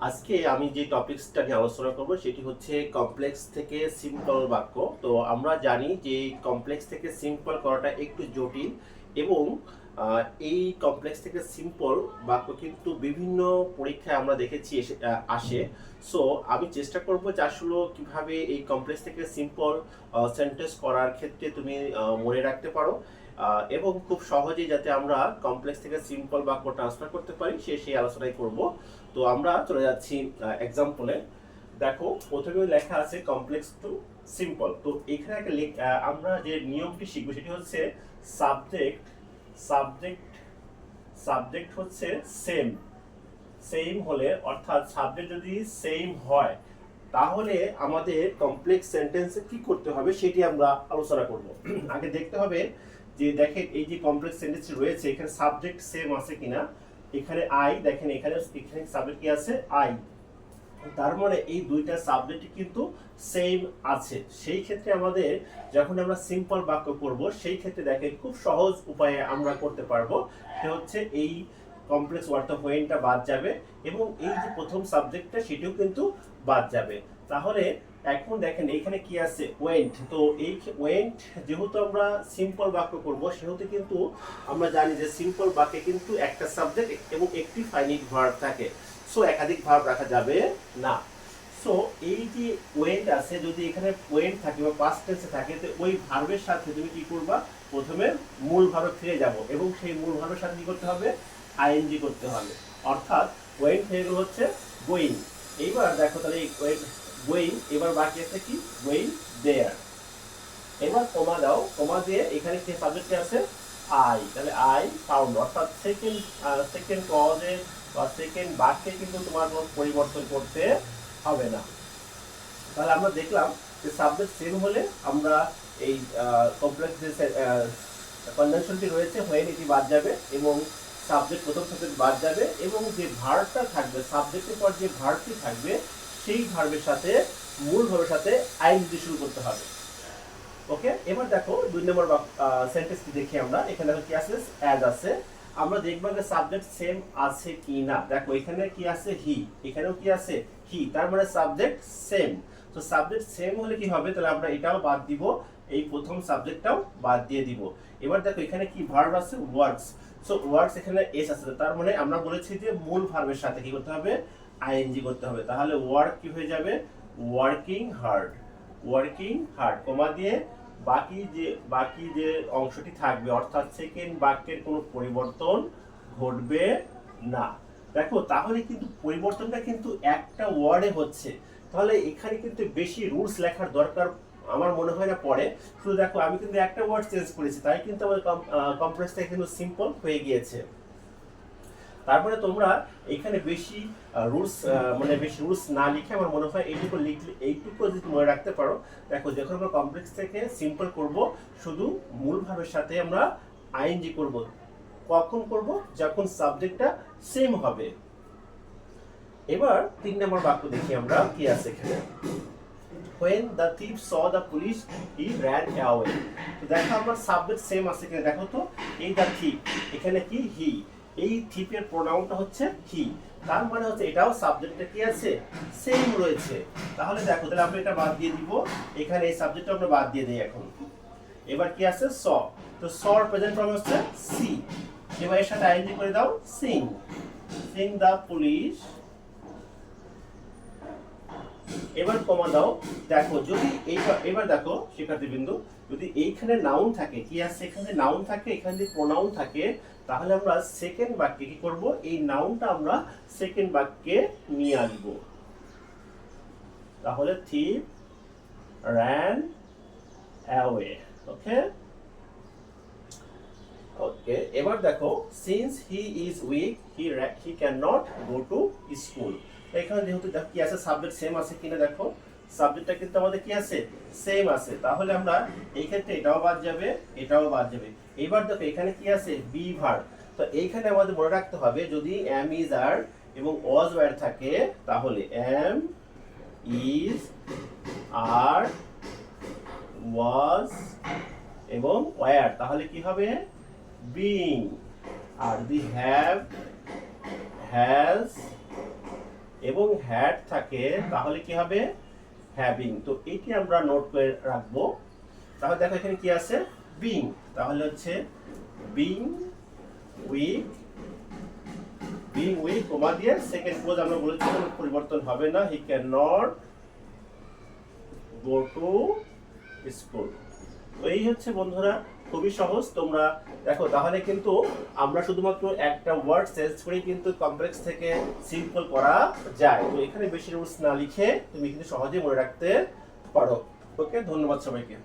আজকে আমি যে টপিকসটা নিয়ে আলোচনা করব, সেটি হচ্ছে কমপ্লেক্স থেকে সিম্পল বাক্য। তো আমরা জানি যে কমপ্লেক্স থেকে সিম্পল করাটা একটু জটিল এবং এই কমপ্লেক্স থেকে সিম্পল বাক্য কিন্তু বিভিন্ন পরীক্ষায় আমরা দেখেছি আসে। সো আমি চেষ্টা করব যে আসলে কীভাবে এই কমপ্লেক্স থেকে সিম্পল সেন্টেন্স করার ক্ষেত্রে তুমি মনে রাখতে পারো। এবং খুব সহজেই যাতে আমরা কমপ্লেক্স থেকে সিম্পল বাক্য ট্রান্সফার করতে পারি, সে, সেই আলোচনাই করব। তো আমরা চলে যাচ্ছি এক্সাম্পলে দেখো, প্রথমে লেখা আছে কমপ্লেক্স টু সিম্পল তো এখানে একটা আমরা যে নিয়মটি শিখব সেটি হচ্ছে সাবজেক্ট সাবজেক্ট সাবজেক্ট হচ্ছে সেম সেম হলে, অর্থাৎ সাবজেক্ট যদি সেম হয়, তাহলে আমাদের কমপ্লেক্স সেন্টেন্সে কি করতে হবে সেটি আমরা আলোচনা করব। আগে দেখতে হবে যে দেখেন এই যে কমপ্লেক্স সেন্টেন্স রয়েছে, এখানে সাবজেক্ট সেম আছে কিনা। এখানে আই দেখেন এখানে এখানে সাবজেক্ট কি আছে? আই তার মানে এই দুইটা সাবজেক্ট কিন্তু সেম আছে। সেই ক্ষেত্রে আমাদের যখন আমরা সিম্পল বাক্য করব সেই ক্ষেত্রে দেখেন খুব সহজ উপায়ে আমরা করতে পারব। সে হচ্ছে এই কমপ্লেক্স ওয়ার্ড হোয়েনটা বাদ যাবে এবং এই যে প্রথম সাবজেক্টটা সেটিও কিন্তু বাদ যাবে। তাহলে এখন দেখেন এখানে কি আছে? ওয়েন্ট তো এই ওয়েন্ট যেহেতু আমরা সিম্পল বাক্য করব সেহেতু কিন্তু আমরা জানি যে সিম্পল বাক্যে কিন্তু একটা সাবজেক্ট এবং একটি ফাইনিট ভার্ব থাকে। সো একাধিক ভার্ব রাখা যাবে না। সো এই যে ওয়েন্ট আছে, যদি এখানে ওয়েন্ট থাকে বা পাস্ট টেন্সে থাকে, তো ওই ভার্বের সাথে তুমি কি করবা? প্রথমে মূল ভার্বে ফিরে যাব এবং সেই মূল ভার্বের সাথে কি করতে হবে? আইএনজি করতে হবে। অর্থাৎ ওয়েন্ট হয়ে গেল হচ্ছে গোয়িং এইবার দেখো তাহলে এই ওয়েন্ট গোয়িং এবার বাকি আছে কি? গোয়িং দেয়ার এবার কমা দাও। কমা দিয়ে এখানে কি সাবজেক্ট আছে আই তাহলে আই ফাউন্ড অর্থাৎ সেকেন্ড সেকেন্ড ক্লজে বা সেকেন্ড বাক্যে কিন্তু তোমার কোনো পরিবর্তন করতে হবে না। তাহলে আমরা দেখলাম যে সাবজেক্ট সেম হলে আমরা এই কমপ্লেক্স যে কনভেনশনটি রয়েছে হোয়েন এটি বাদ যাবে এবং সাবজেক্ট প্রথম সাবজেক্ট বাদ যাবে এবং যে ভার্বটা থাকবে সাবজেক্টের পর যে ভার্বটি থাকবে, সেই ভার্বের সাথে, মূল ভার্বের সাথে আইন দিতে শুরু করতে হবে। ওকে এবার দেখো দুই নম্বর সেন্টেন্সটি দেখি আমরা। এখানে দেখো কি আছে? অ্যাজ আছে। আমরা দেখব যে সাবজেক্ট সেম আছে কি না। দেখো, এখানে কি আছে? হি এখানেও কি আছে? হি তার মানে সাবজেক্ট সেম তো সাবজেক্ট সেম হলে কি হবে? তাহলে আমরা এটাও বাদ দিব। এই প্রথম সাবজেক্টটাও বাদ দিয়ে দিব। এবার দেখো, এখানে কি ভার্ব আছে? ওয়ার্ডস সো ওয়ার্ডস এখানে এস আছে। তার মানে আমরা বলেছি যে মূল ভার্বের সাথে কি করতে হবে? আইএনজি করতে হবে। তাহলে ওয়ার্ক কি হয়ে যাবে? Working hard working hard comma দিয়ে বাকি যে বাকি যে অংশটি থাকবে, অর্থাৎ সেকেন্ড বাক্যের কোনো পরিবর্তন ঘটবে না। দেখো, তাহলে কিন্তু পরিবর্তনটা কিন্তু একটা ওয়ার্ডে হচ্ছে। তাহলে এখানে কিন্তু বেশি রুলস লেখার দরকার আমার মনে হয় না পড়ে। শুধু দেখো, আমি কিন্তু একটা ওয়ার্ড চেঞ্জ করেছি, তাই কিন্তু আমার কম্প্রেসটা কিন্তু সিম্পল হয়ে গিয়েছে। তারপরে তোমরা এখানে বেশি রুলস মানে বেশি রুলস না লিখে আমার মনে হয় এইটুকু লিখলে, এইটুকু যদি মনে রাখতে পারো, দেখো যখন আমরা কমপ্লেক্স থেকে সিম্পল করব, শুধু মূল ভাবের সাথে আমরা আইএনজি করব। কখন করব? যখন সাবজেক্টটা সেম হবে। এবার তিন নম্বর বাক্য দেখি আমরা, কি আছে এখানে? When the thief saw the police, he ran away তো দেখো আমার সাবজেক্ট সেম আছে কিনা, দেখো তো। এই দা থিপ এখানে কি হি এই থিপের প্রোনাউনটা হচ্ছে হি তার মানে হচ্ছে এটাও সাবজেক্টটা কি আছে? সেম রয়েছে। তাহলে দেখো, তাহলে আমরা এটা বাদ দিয়ে দিব। এখানে এই সাবজেক্টটা আমরা বাদ দিয়ে দিই এখন। এবার কি আছে? স। তো সর প্রেজেন্ট ফর্ম হচ্ছে সি এবার এর সাথে আইএনজি করে দাও সিং সিং দা পুলিশ এবার কমা দাও। দেখো, যদি এই এবার দেখো শিক্ষার্থী বিন্দু যদি এইখানে নাউন থাকে, কি আছে? এখানে নাউন থাকে, এখানে যদি প্রোনাউন থাকে, তাহলে আমরা সেকেন্ড বাক্যে কি করব? এই নাউনটা আমরা সেকেন্ড বাক্যে নিয়ে আসব। তাহলে থিপ র্যান অ্যাওয়ে ওকে ওকে এবার দেখো since he is weak he he can not go to school এখানে যেহেতু কি আছে? সাবজেক্ট সেম আছে কিনা দেখো? সাবজেক্টটা কিন্তু আমাদের কি আছে? সেম আছে। তাহলে আমরা এই ক্ষেত্রে এটাও বাদ যাবে, এটাও বাদ যাবে। এবার দেখো, এখানে কি আছে? বি ভার্ব তো এইখানে আমাদের মনে রাখতে হবে, যদি এম ইজ আর এবং ওয়াজ ওয়ার থাকে, তাহলে এম ইজ আর ওয়াজ এবং ওয়ার তাহলে কি হবে? বিং আর যদি হ্যাভ হ্যাজ এবং হ্যাড থাকে, তাহলে কি হবে? হ্যাভিং তো এটি আমরা নোট করে রাখব। তাহলে দেখো এখানে কি আছে? বিং তাহলে হচ্ছে being weak being weak comma দিয়ে সেকেন্ড ক্লোজ আমরা বলেছি, কোনো পরিবর্তন হবে না। He can not go to school তো এই হচ্ছে বন্ধুরা খুবই সহজ, তোমরা দেখো, তাহলে কিন্তু আমরা শুধুমাত্র একটা ওয়ার্ড চেঞ্জ করেই কিন্তু কমপ্লেক্স থেকে সিম্পল করা যায়। তো এখানে বেশি রুলস না লিখে তুমি কিন্তু সহজেই মনে রাখতে পারো। ওকে ধন্যবাদ সবাইকে।